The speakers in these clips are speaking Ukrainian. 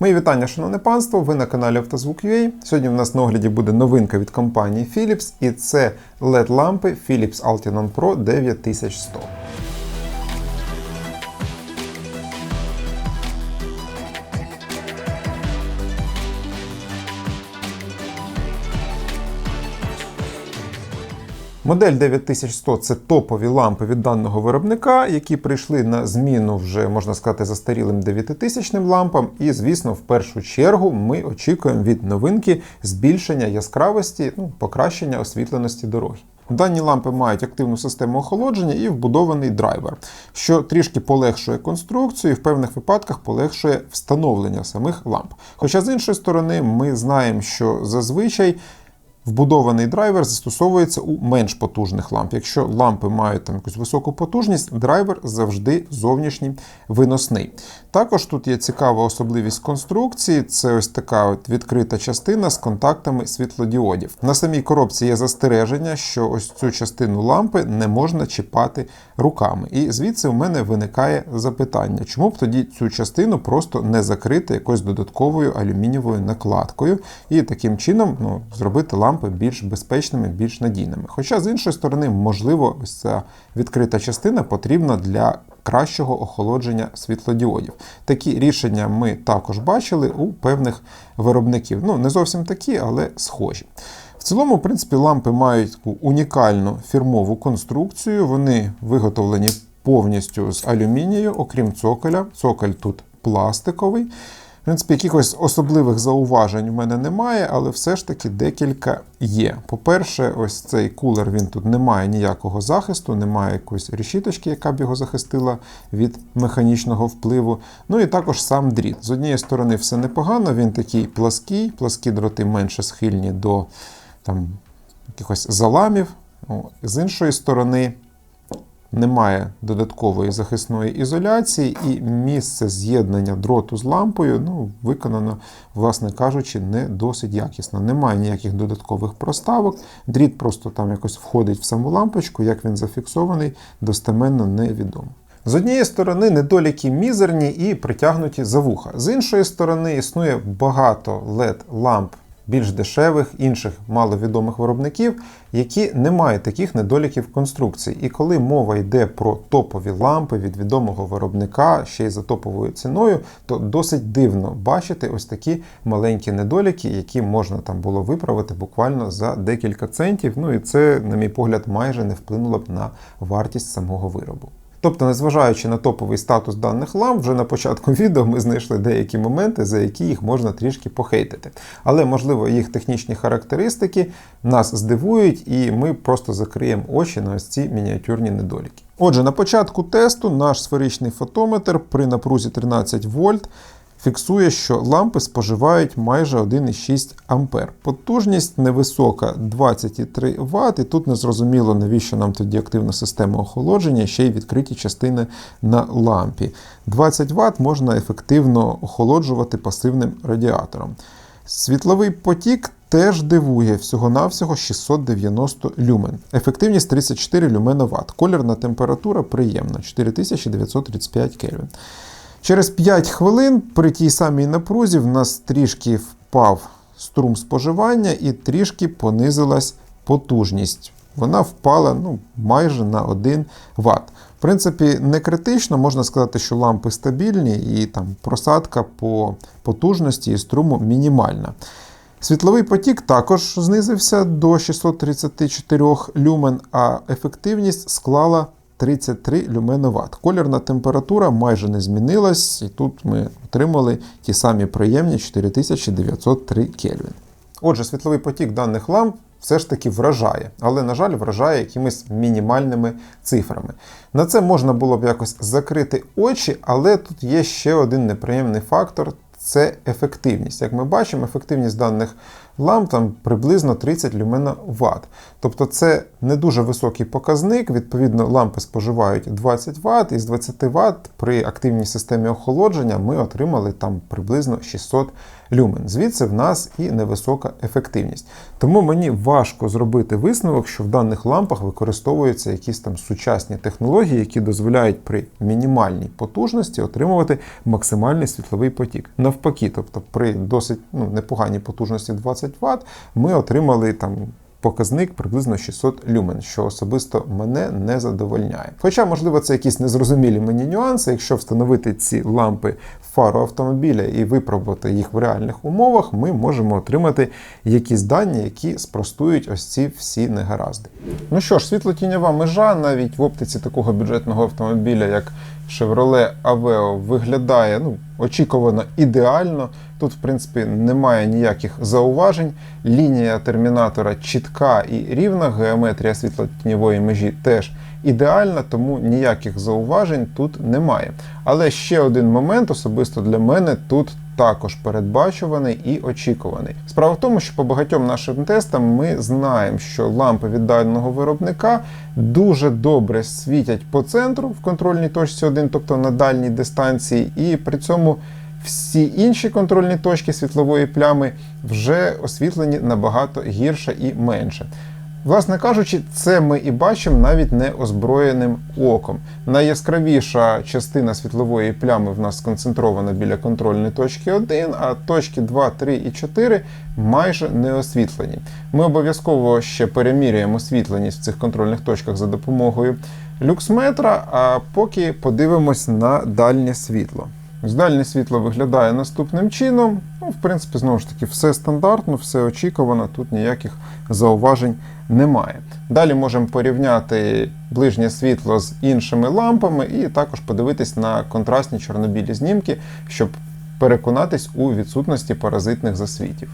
Мої вітання, шановне панство. Ви на каналі Автозвук.ua. Сьогодні в нас на огляді буде новинка від компанії Philips, і це LED лампи Philips Altinon Pro 9100. Модель 9100 це топові лампи від даного виробника, які прийшли на зміну вже, можна сказати, застарілим 9000 лампам. І, звісно, в першу чергу ми очікуємо від новинки збільшення яскравості, ну, покращення освітленості дороги. Дані лампи мають активну систему охолодження і вбудований драйвер, що трішки полегшує конструкцію і в певних випадках полегшує встановлення самих ламп. Хоча з іншої сторони, ми знаємо, що зазвичай Вбудований драйвер застосовується у менш потужних ламп. Якщо лампи мають там якусь високу потужність, драйвер завжди зовнішній виносний. Також тут є цікава особливість конструкції, це ось така от відкрита частина з контактами світлодіодів. На самій коробці є застереження, що ось цю частину лампи не можна чіпати руками. І звідси у мене виникає запитання, чому б тоді цю частину просто не закрити якоюсь додатковою алюмінієвою накладкою і таким чином ну, зробити лампи більш безпечними, більш надійними. Хоча, з іншої сторони, можливо, ось ця відкрита частина потрібна для кращого охолодження світлодіодів. Такі рішення ми також бачили у певних виробників. Ну, не зовсім такі, але схожі. В цілому, в принципі, лампи мають таку унікальну фірмову конструкцію. Вони виготовлені повністю з алюмінію, окрім цоколя. Цоколь тут пластиковий. В принципі, якихось особливих зауважень у мене немає, але все ж таки декілька є. По-перше, ось цей кулер він тут не має ніякого захисту, немає якоїсь решіточки, яка б його захистила від механічного впливу. Ну і також сам дріт. З однієї сторони, все непогано, він такий плаский, пласкі дроти менше схильні до там, якихось заламів. З іншої сторони, немає додаткової захисної ізоляції, і місце з'єднання дроту з лампою ну, виконано, власне кажучи, не досить якісно. Немає ніяких додаткових проставок. Дріт просто там якось входить в саму лампочку, як він зафіксований, достеменно невідомо. З однієї сторони, недоліки мізерні і притягнуті за вуха. З іншої сторони, існує багато led ламп більш дешевих, інших маловідомих виробників, які не мають таких недоліків конструкції. І коли мова йде про топові лампи від відомого виробника, ще й за топовою ціною, то досить дивно бачити ось такі маленькі недоліки, які можна там було виправити буквально за декілька центів. Ну і це, на мій погляд, майже не вплинуло б на вартість самого виробу. Тобто, незважаючи на топовий статус даних ламп, вже на початку відео ми знайшли деякі моменти, за які їх можна трішки похейтити. Але, можливо, їх технічні характеристики нас здивують, і ми просто закриємо очі на ось ці мініатюрні недоліки. Отже, на початку тесту наш сферичний фотометр при напрузі 13 вольт фіксує, що лампи споживають майже 1,6 А. Потужність невисока 23 Вт, і тут не зрозуміло, навіщо нам тоді активна система охолодження, ще й відкриті частини на лампі. 20 Вт можна ефективно охолоджувати пасивним радіатором. Світловий потік теж дивує всього-навсього 690 люмен. Ефективність 34 люмена Вт. Колірна температура приємна 4935 Кельвін. Через 5 хвилин при тій самій напрузі в нас трішки впав струм споживання і трішки понизилась потужність. Вона впала ну, майже на 1 Вт. В принципі, не критично, можна сказати, що лампи стабільні і там просадка по потужності і струму мінімальна. Світловий потік також знизився до 634 люмен, а ефективність склала 33 люменоват. Колірна температура майже не змінилась, і тут ми отримали ті самі приємні 4903 Кельвін. Отже, світловий потік даних ламп все ж таки вражає, але, на жаль, вражає якимись мінімальними цифрами. На це можна було б якось закрити очі, але тут є ще один неприємний фактор це ефективність. Як ми бачимо, ефективність даних ламп там приблизно 30 Вт. Тобто це не дуже високий показник. Відповідно, лампи споживають 20 Вт, і з 20 Вт при активній системі охолодження ми отримали там приблизно 600 люмен. Звідси в нас і невисока ефективність. Тому мені важко зробити висновок, що в даних лампах використовуються якісь там сучасні технології, які дозволяють при мінімальній потужності отримувати максимальний світловий потік. навпаки, тобто при досить ну, непоганій потужності 20 Вт ми отримали там. Показник приблизно 600 люмен, що особисто мене не задовольняє. Хоча, можливо, це якісь незрозумілі мені нюанси. Якщо встановити ці лампи фару автомобіля і випробувати їх в реальних умовах, ми можемо отримати якісь дані, які спростують ось ці всі негаразди. Ну що ж, світлотіньова межа навіть в оптиці такого бюджетного автомобіля, як Chevrolet Aveo, виглядає ну, очікувано ідеально. Тут, в принципі, немає ніяких зауважень. Лінія термінатора чітка і рівна, геометрія світлотіньової межі теж ідеальна, тому ніяких зауважень тут немає. Але ще один момент, особисто для мене, тут також передбачуваний і очікуваний. Справа в тому, що по багатьом нашим тестам ми знаємо, що лампи від даного виробника дуже добре світять по центру в контрольній точці 1, тобто на дальній дистанції, і при цьому всі інші контрольні точки світлової плями вже освітлені набагато гірше і менше. Власне кажучи, це ми і бачимо навіть неозброєним оком. Найяскравіша частина світлової плями в нас сконцентрована біля контрольної точки 1, а точки 2, 3 і 4 майже не освітлені. Ми обов'язково ще переміряємо освітленість в цих контрольних точках за допомогою люксметра, а поки подивимось на дальнє світло. Ось Дальнє світло виглядає наступним чином. Ну, В принципі, знову ж таки, все стандартно, все очікувано, тут ніяких зауважень немає. Далі можемо порівняти ближнє світло з іншими лампами і також подивитись на контрастні чорнобілі знімки, щоб переконатись у відсутності паразитних засвітів.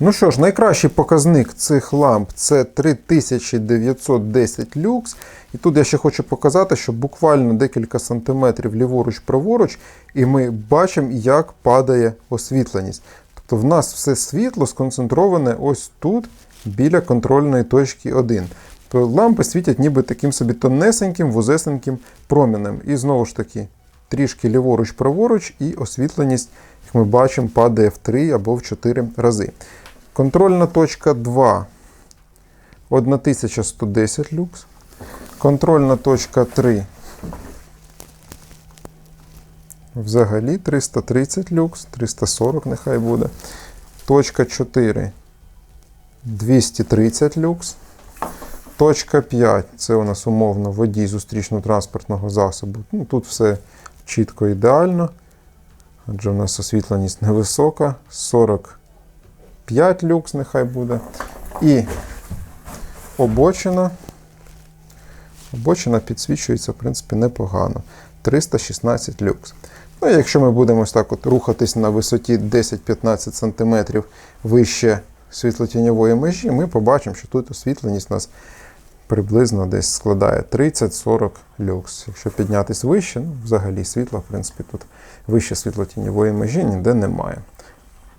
Ну що ж, найкращий показник цих ламп це 3910 люкс. І тут я ще хочу показати, що буквально декілька сантиметрів ліворуч-праворуч, і ми бачимо, як падає освітленість. Тобто в нас все світло сконцентроване ось тут, біля контрольної точки 1. То лампи світять ніби таким собі тонесеньким, вузесеньким промінем. І знову ж таки, трішки ліворуч-праворуч, і освітленість, як ми бачимо, падає в 3 або в 4 рази. Контрольна точка 2 1110 люкс. Контрольна точка 3. Взагалі 330 люкс, 340 нехай буде. Точка 4 230 люкс. Точка 5 це у нас умовно водій зустрічно-транспортного засобу. Ну, Тут все чітко ідеально. Адже у нас освітленість невисока. 45 люкс нехай буде. І обочина. Обочина підсвічується, в принципі, непогано. 316 люкс. Ну, Якщо ми будемо ось так от рухатись на висоті 10-15 см вище світлотіньової межі, ми побачимо, що тут освітленість у нас приблизно десь складає 30-40 люкс. Якщо піднятись вище, ну, взагалі світла, в принципі, тут вище світлотіньової межі ніде немає.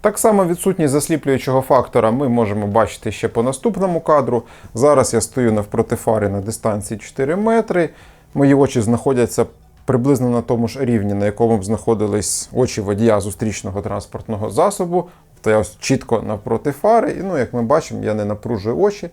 Так само відсутність засліплюючого фактора ми можемо бачити ще по наступному кадру. Зараз я стою навпроти фари на дистанції 4 метри. Мої очі знаходяться приблизно на тому ж рівні, на якому б знаходились очі водія зустрічного транспортного засобу. То я ось чітко навпроти фари, і ну, як ми бачимо, я не напружую очі.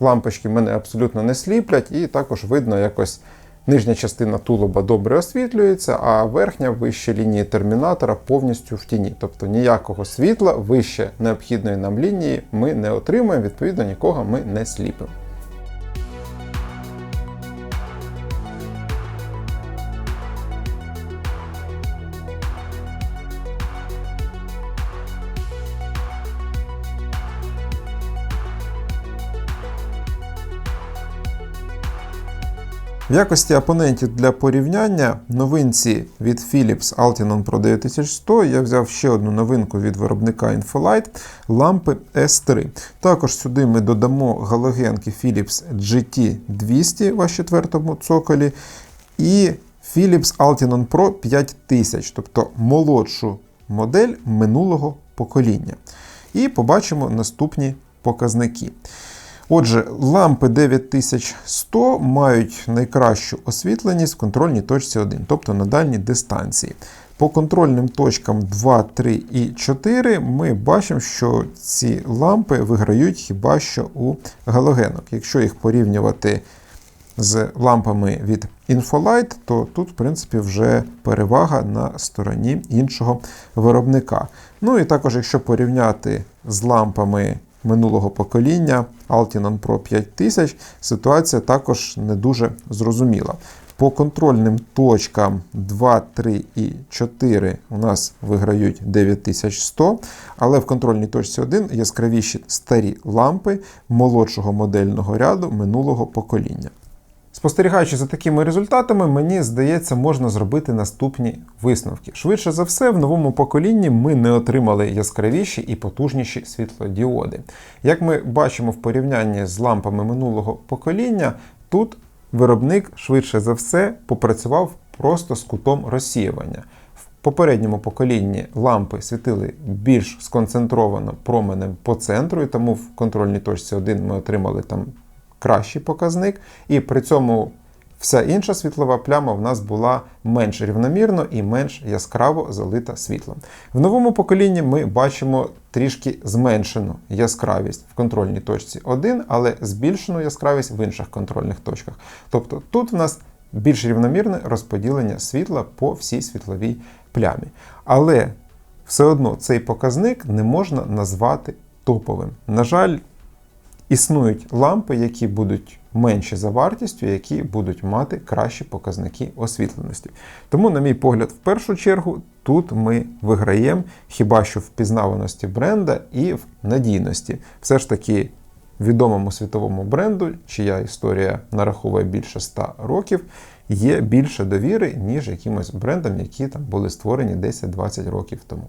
Лампочки мене абсолютно не сліплять, і також видно якось. Нижня частина тулуба добре освітлюється, а верхня вище лінії термінатора повністю в тіні. Тобто ніякого світла вище необхідної нам лінії ми не отримуємо, відповідно, нікого ми не сліпимо. В якості опонентів для порівняння новинці від Philips Altinon Pro 9100 я взяв ще одну новинку від виробника Infolight лампи S3. Також сюди ми додамо галогенки Philips GT200 в четвертому цоколі і Philips Altinon Pro 5000, тобто молодшу модель минулого покоління. І побачимо наступні показники. Отже, лампи 9100 мають найкращу освітленість в контрольній точці 1, тобто на дальній дистанції. По контрольним точкам 2, 3 і 4 ми бачимо, що ці лампи виграють хіба що у галогенок. Якщо їх порівнювати з лампами від Infolight, то тут, в принципі, вже перевага на стороні іншого виробника. Ну і також, якщо порівняти з лампами минулого покоління Altinon Pro 5000, ситуація також не дуже зрозуміла. По контрольним точкам 2, 3 і 4 у нас виграють 9100, але в контрольній точці 1 яскравіші старі лампи молодшого модельного ряду минулого покоління. Спостерігаючи за такими результатами, мені здається, можна зробити наступні висновки. Швидше за все, в новому поколінні ми не отримали яскравіші і потужніші світлодіоди. Як ми бачимо в порівнянні з лампами минулого покоління, тут виробник швидше за все попрацював просто з кутом розсіювання. В попередньому поколінні лампи світили більш сконцентровано променем по центру, і тому в контрольній точці 1 ми отримали там кращий показник, і при цьому вся інша світлова пляма в нас була менш рівномірно і менш яскраво залита світлом. В новому поколінні ми бачимо трішки зменшену яскравість в контрольній точці 1, але збільшену яскравість в інших контрольних точках. Тобто тут в нас більш рівномірне розподілення світла по всій світловій плямі. Але все одно цей показник не можна назвати топовим. На жаль, Існують лампи, які будуть менші за вартістю, які будуть мати кращі показники освітленості. Тому, на мій погляд, в першу чергу тут ми виграємо хіба що в впізнаваності бренда і в надійності. Все ж таки відомому світовому бренду, чия історія нараховує більше 100 років, є більше довіри, ніж якимось брендам, які там були створені 10-20 років тому.